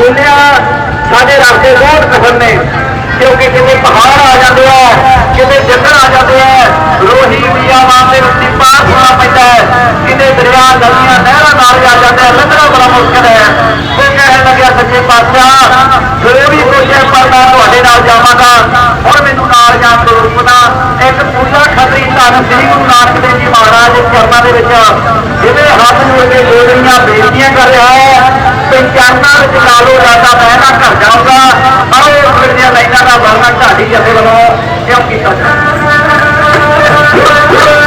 ਬੋਲਿਆ, ਸਾਡੇ ਰਸਤੇ ਬਹੁਤ ਕਠਨ ਨੇ, ਕਿਉਂਕਿ ਕਿਤੇ ਪਹਾੜ ਆ ਜਾਂਦੇ ਆ ਕਿਤੇ ਜੰਗਲ ਆ ਜਾਂਦੇ ਆ ਰੋਹੀ ਮੀਆਂ ਮਾਂ ਦੇ ਉੱਤੇ ਪਾਰ ਹੋਣਾ ਪੈਂਦਾ ਹੈ। ਕਿਤੇ ਦਰਿਆ, ਨਦੀਆਂ, ਨਹਿਰਾਂ ਨਾਲ ਆ ਜਾਂਦੇ ਆ, ਲੰਘਣਾ ਬੜਾ ਮੁਸ਼ਕਲ ਹੈ। ਲੱਗਿਆ, ਸੱਚੇ ਪਾਤਸ਼ਾਹ ਜੋ ਵੀ ਕੁਛ ਹੈ ਪਰ ਮੈਂ ਤੁਹਾਡੇ ਨਾਲ ਜਾਵਾਂਗਾ। ਹੁਣ ਮੈਨੂੰ ਨਾਲ ਜਾਣ ਤੋਂ ਰੁਕਣਾ ਇੱਕ ਪੂਜਾ ਖਤਰੀ ਧੰਨ ਸ੍ਰੀ ਗੁਰੂ ਨਾਨਕ ਦੇਵ ਜੀ ਮਹਾਰਾਜ ਦੇ ਚਰਨਾਂ ਦੇ ਵਿੱਚ, ਜਿਹਦੇ ਹੱਥ ਜੋੜ ਕੇ ਗੋਲੀਆਂ ਬੇਨਤੀਆਂ ਕਰ ਰਿਹਾ ਹੈ ਪੰਚਾਨਾਂ ਵਿੱਚ ਲਾਲੋ ਰਾਤਾ ਮੈਂ ਨਾ ਘਰ ਜਾਊਂਗਾ। ਆਓ, ਇਸ ਦੀਆਂ ਲਾਈਨਾਂ ਦਾ ਵਰਣਨ ਢਾਡੀ ਜਥੇ ਵੱਲੋਂ। ਕਿਉਂ ਕੀਤਾ ਜਾਵੇ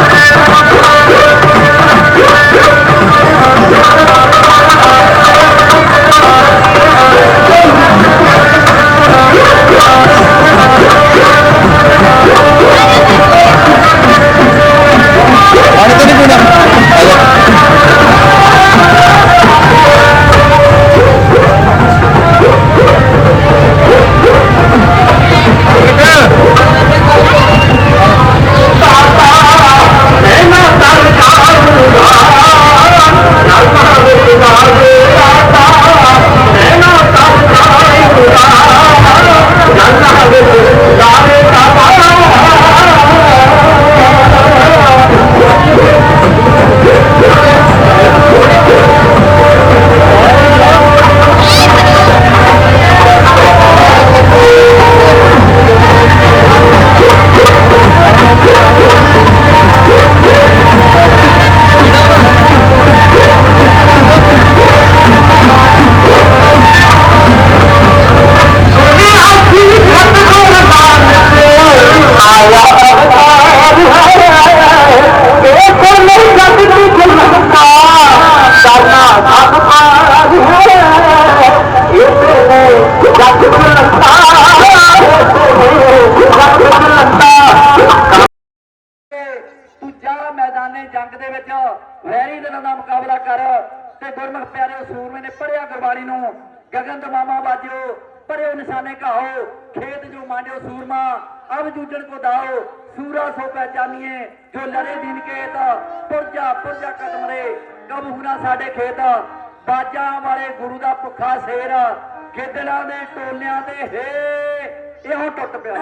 ਅਬ ਜੂਜਣ ਕੋ ਦਾਓ ਸੂਰਾ ਸੋ ਪਹਿਚਾਨੀਏ ਜੋ ਲੜੇ ਦਿਨ ਕੇਤ ਪੁਰਜਾ ਪੁਰਜਾ ਕਦਮ ਰੇ। ਕਬ ਹੁਨਾ ਸਾਡੇ ਖੇਤ, ਬਾਜਾਂ ਵਾਲੇ ਗੁਰੂ ਦਾ ਭੁੱਖਾ ਸ਼ੇਰ। ਗਿੱਦੜਾਂ ਦੇ ਟੋਲਿਆਂ ਦੇ ਹੇ, ਇਹੋ ਟੁੱਟ ਪਿਆ।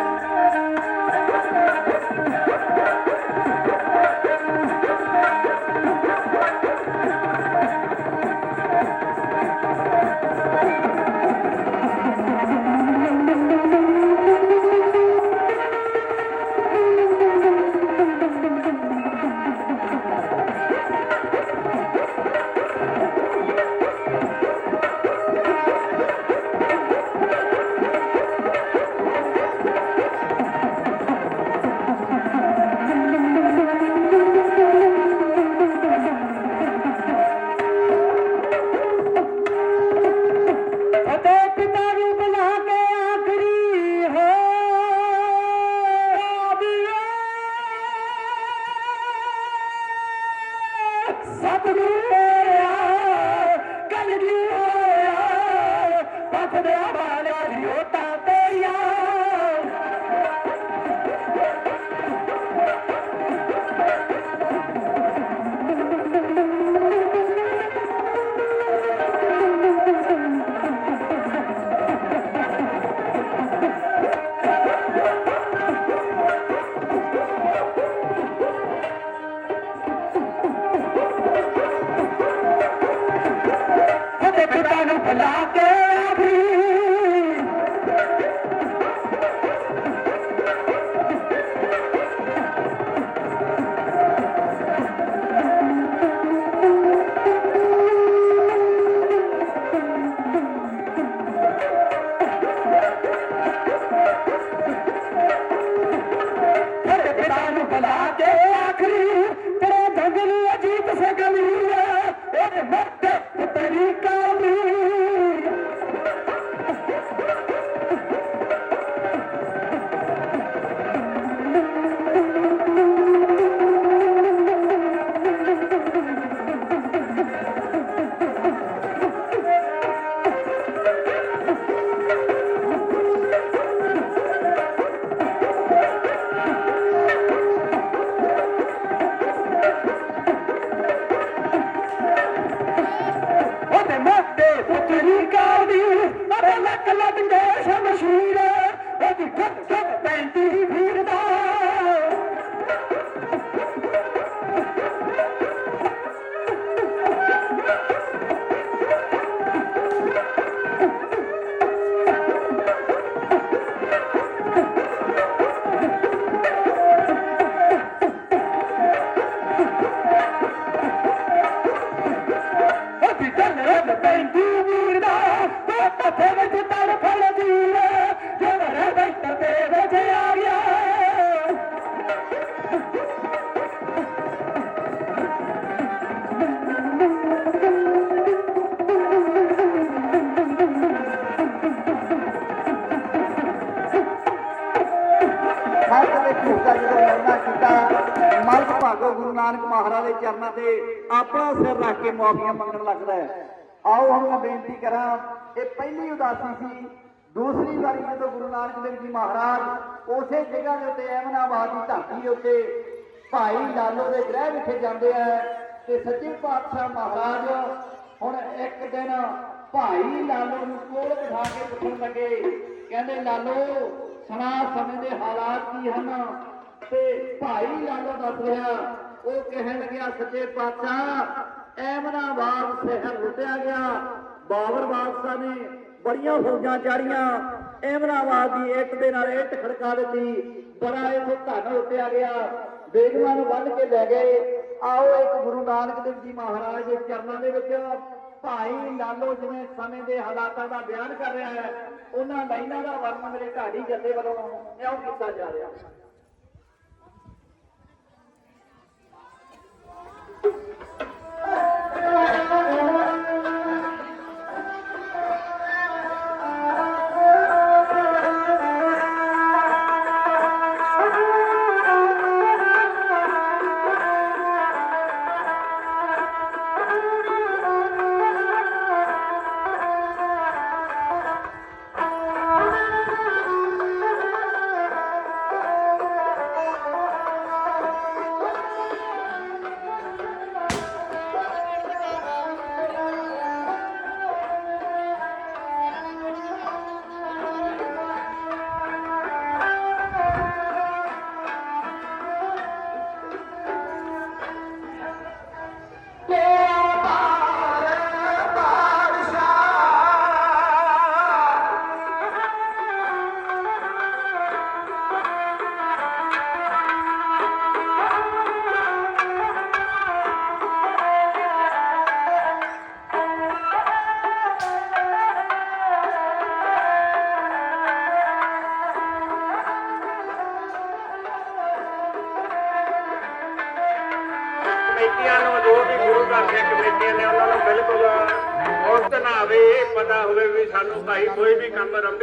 ਨਾਨਕ ਮਹਾਰਾਜ ਦੇ ਚਰਨਾਂ ਤੇ ਆਪਣਾ ਸਿਰ ਰੱਖ ਕੇ ਮਾਫੀਆਂ ਮੰਗਣ ਲੱਗਦਾ ਹੈ। ਆਓ ਹੁਣ ਮੈਂ ਬੇਨਤੀ ਕਰਾਂ, ਇਹ ਪਹਿਲੀ ਉਦਾਸੀ ਸੀ। ਦੂਸਰੀ ਵਾਰੀ ਜਦੋਂ ਗੁਰੂ ਨਾਨਕ ਦੇਵ ਜੀ ਮਹਾਰਾਜ ਉਸੇ ਜਗ੍ਹਾ ਦੇ ਉੱਤੇ ਐਮਨਾਬਾਦ ਦੀ ਧਰਤੀ ਦੇ ਉੱਤੇ ਭਾਈ ਲਾਲੋ ਦੇ ਗ੍ਰਹਿ ਵਿਖੇ ਜਾਂਦੇ ਆ ਤੇ ਸੱਚੇ ਪਾਤਸ਼ਾਹ ਮਹਾਰਾਜ ਹੁਣ ਇੱਕ ਦਿਨ ਭਾਈ ਲਾਲੋ ਨੂੰ ਕੋਲ ਬਿਠਾ ਕੇ ਪੁੱਛਣ ਲੱਗੇ, ਕਹਿੰਦੇ, ਲਾਲੋ ਸੁਣਾ ਸਮੇਂ ਦੇ ਹਾਲਾਤ ਕੀ ਹਨ? ਤੇ ਭਾਈ ਲਾਲੋ ਦੱਸ ਰਿਹਾ ਉਹ ਕਹਿਣ ਲੱਗਿਆ ਸੱਚੇ ਪਾਤਸ਼ਾਹ ਐਮਨਾਬਾਦ ਸ਼ਹਿਰ ਲੁੱਟਿਆ ਗਿਆ। ਬਾਬਰ ਬਾਦਸ਼ਾਹ ਨੇ ਬੜੀਆਂ ਫੌਜਾਂ ਚਾੜੀਆਂ ਐਮਨਾਬਾਦ ਦੀ ਇੱਟ ਦੇ ਨਾਲ ਇੱਟ ਖੜਕਾ ਦਿੱਤੀ। ਬੜਾ ਇਥੋਂ ਧਨ ਲੁੱਟਿਆ ਗਿਆ। ਬੇਗਮਾਂ ਨੂੰ ਬੰਨ ਕੇ ਲੈ ਗਏ। ਆਓ ਇੱਕ ਗੁਰੂ ਨਾਨਕ ਦੇਵ ਜੀ ਮਹਾਰਾਜ ਦੇ ਚਰਨਾਂ ਦੇ ਵਿੱਚ। ਭਾਈ ਲਾਲੋ ਜਿਵੇਂ ਸਮੇਂ ਦੇ ਹਾਲਾਤਾਂ ਦਾ ਬਿਆਨ ਕਰ ਰਿਹਾ ਹੈ, ਉਹਨਾਂ ਲਾਈਨਾਂ ਦਾ ਵਰਣਨ ਮੇਰੇ ਢਾਡੀ ਜੱਦੇ ਵੱਲੋਂ ਇਉਂ ਕੀਤਾ ਜਾ ਰਿਹਾ। ਕਮੇਟੀਆਂ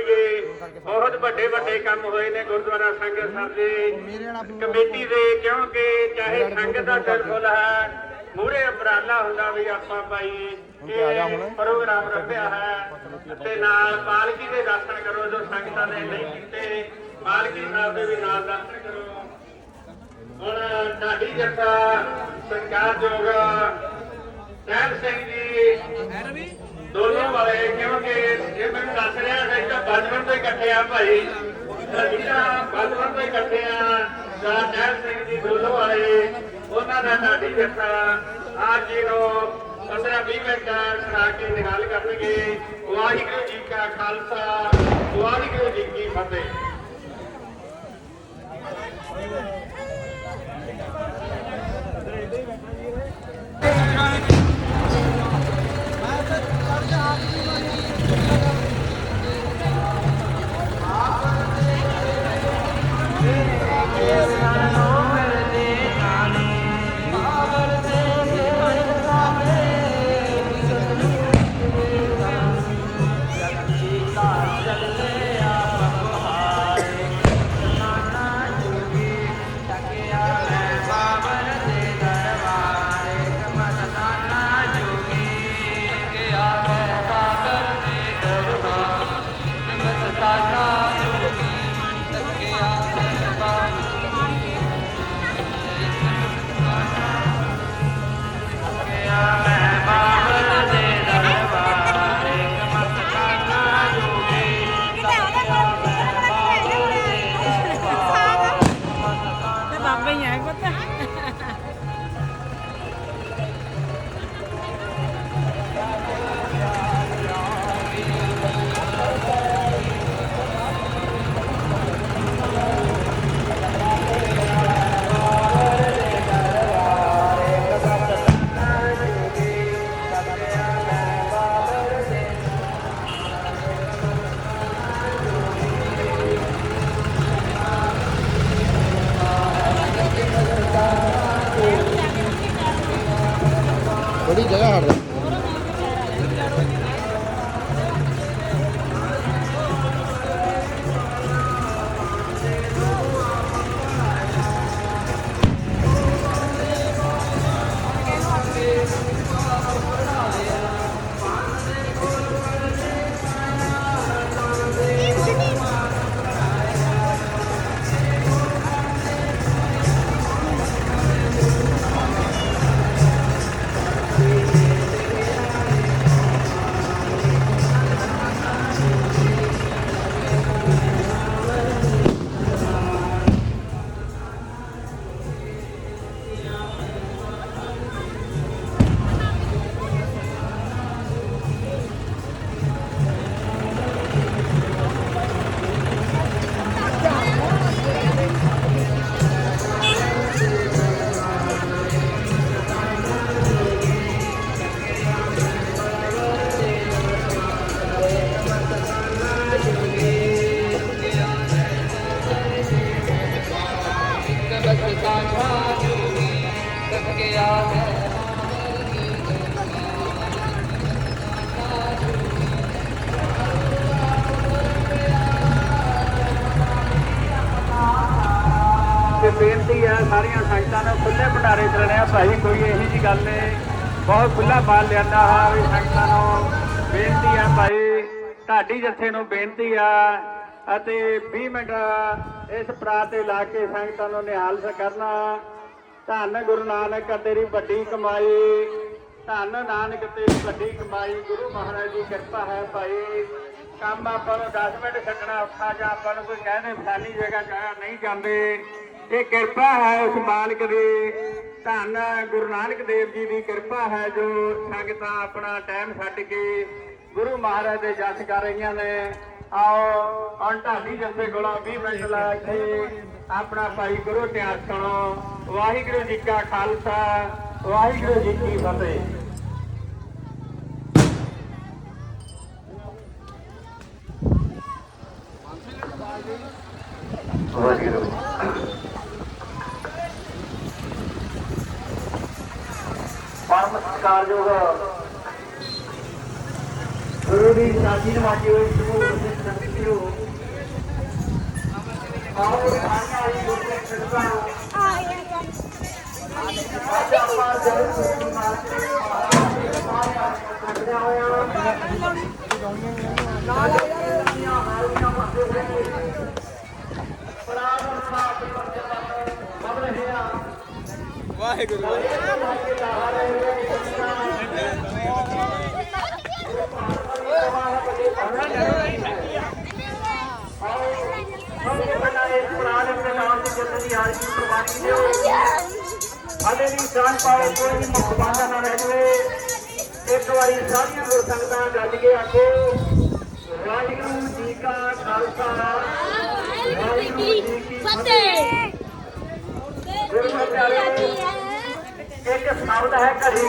ਰੰਭੀਏ ਬਹੁਤ ਵੱਡੇ ਵੱਡੇ ਕੰਮ ਹੋਏ ਨੇ ਗੁਰਦੁਆਰਾ ਸੰਗਤ ਸਰ ਦੇ ਕਮੇਟੀ ਦੇ ਕਿਉਂਕਿ ਚਾਹੇ ਸੰਗਤ ਦਾ ਦਿਲਫੁਲ ਹੈ ਮੂਰੇ ਉਪਰਾਲਾ ਹੁੰਦਾ ਵੀ ਆਪਾਂ ਭਾਈ ਇਹ ਪ੍ਰੋਗਰਾਮ ਰੱਖਿਆ ਹੈ ਤੇ ਨਾਲ ਪਾਲਕੀ ਦੇ ਦਰਸ਼ਨ ਕਰੋ ਜੋ ਸੰਗਤਾਂ ਨੇ ਨਹੀਂ ਕੀਤੇ ਪਾਲਕੀ ਸਾਹਿਬ ਦੇ ਵੀ ਨਾਲ ਦਰਸ਼ਨ ਕਰੋ। ਹੁਣ ਢਾਡੀ ਜੱਟਾ ਸਤਿਕਾਰਯੋਗ ਸਹਿਬ ਸਿੰਘ ਜੀ ਦੋਨੋਂ ਵਾਲੇ, ਕਿਉਂਕਿ ਇਹ ਮੈਨੂੰ ਦੱਸ ਰਿਹਾ ਸੀ ਤਾਂ ਬਚਪਨ ਤੋਂ ਇਕੱਠੇ ਆ ਭਾਈ ਜਿਹੜਾ ਬਚਪਨ ਤੋਂ ਇਕੱਠੇ ਆ ਤਾਂ ਸਿੰਘ ਜੀ ਦੋਨੋਂ ਵਾਲੇ, ਉਹਨਾਂ ਦਾ ਢਾਡੀ ਜੱਟਾ ਆਪ ਜੀ ਨੂੰ 15 20 ਮਿੰਟ ਸੁਣਾ ਕੇ ਨਿਹਾਲ ਕਰਨਗੇ। ਵਾਹਿਗੁਰੂ ਜੀ ਕਾ ਖਾਲਸਾ, ਵਾਹਿਗੁਰੂ ਜੀ ਕੀ ਫਤਿਹ। Yeah. ਕੇ ਬੇਨਤੀ ਹੈ ਸਾਰੀਆਂ ਸੰਗਤਾਂ ਨੂੰ ਖੁੱਲੇ ਭੰਡਾਰੇ ਚੱਲਣੇ ਆ। ਭਾਈ, ਕੋਈ ਇਹੀ ਜੀ ਗੱਲ ਨਹੀਂ। ਬਹੁਤ ਖੁੱਲਾ ਬਾਲ ਲਿਆਂਦਾ ਹੈ ਵੀ ਸੰਗਤਾਂ ਨੂੰ। ਬੇਨਤੀ ਹੈ ਭਾਈ ਢਾਡੀ ਜੱਥੇ ਨੂੰ ਬੇਨਤੀ ਆ ਅਤੇ 20 ਮਿੰਟ ਇਸ ਪ੍ਰਾਤ ਤੇ ਲਾ ਕੇ ਸੰਗਤਾਂ ਨੂੰ ਨਿਹਾਲ ਕਰਨਾ। ਧੰਨ ਗੁਰੂ ਨਾਨਕ ਤੇਰੀ ਵੱਡੀ ਕਮਾਈ। ਧੰਨ ਨਾਨਕ, ਤੇਰੀ ਵੱਡੀ ਕਮਾਈ। ਗੁਰੂ ਮਹਾਰਾਜ ਦੀ ਕਿਰਪਾ ਹੈ ਭਾਈ। ਕੰਮ ਆਪਾਂ ਨੂੰ 10 ਮਿੰਟ ਛੱਡਣਾ ਔਖਾ ਜਾਂ ਆਪਾਂ ਨੂੰ ਕੋਈ ਕਹਿੰਦੇ ਫਲਾਨੀ ਜਗ੍ਹਾ ਜਾਣਾ ਨਹੀਂ ਜਾਂਦੇ। ਇਹ ਕਿਰਪਾ ਹੈ ਉਸ ਮਾਲਕ ਦੀ। ਧੰਨ ਗੁਰੂ ਨਾਨਕ ਦੇਵ ਜੀ ਦੀ ਕਿਰਪਾ ਹੈ ਜੋ ਸੰਗਤਾਂ ਆਪਣਾ ਟਾਈਮ ਛੱਡ ਕੇ ਗੁਰੂ ਮਹਾਰਾਜ ਦੇ ਜਸ ਕਰ ਰਹੀਆਂ ਨੇ। ਆਓ, ਹੁਣ ਢਾਡੀ ਜੱਥੇ ਕੋਲੋਂ 20 ਮਿੰਟ ਲਾ ਕੇ ਆਪਣਾ ਭਾਈ ਗੁਰੂ ਧਿਆਨ ਸੁਣੋ। ਵਾਹਿਗੁਰੂ ਜੀ ਕਾ ਖਾਲਸਾ, ਵਾਹਿਗੁਰੂ ਜੀ ਕੀ ਫਤਿਹ। ਗੁਰੂ ਦੀ ਸਾਜੀ ਨਮਾਜੀ ਹੋਈ ਸਮੂਹ ਦੇ ਸੰਗਤਿਓ ਆਓ ਸਾਰੀਆਂ ਹੀ ਗੁਰੂ ਦੇ ਸਿਰਫਾਂ ਅੱਜ ਆਪਾਂ ਜਲ ਸੁਣੀ ਮਾਰਦੇ ਹਾਂ ਸਾਰਿਆਂ ਹੋਇਆ ਹਾਲੇ ਵੀ ਸਾਂਝ ਪਾਓ ਕੋਈ ਵੀ ਮੁਖਬਾਨਾ ਨਾ ਰਹਿ ਜਾਵੇ ਇੱਕ ਵਾਰੀ ਸਾਰੀਆਂ ਗੁਰ ਸੰਗਤਾਂ ਗੱਜ ਕੇ ਆਖੋ ਵਾਹਿਗੁਰੂ ਜੀ ਕਾ ਖਾਲਸਾ ਵਾਹਿਗੁਰੂ ਜੀ ਕੀ ਫਤਿਹ। ਗੁਰੂ ਇੱਕ ਸ਼ਬਦ ਹੈ ਘੜੀ।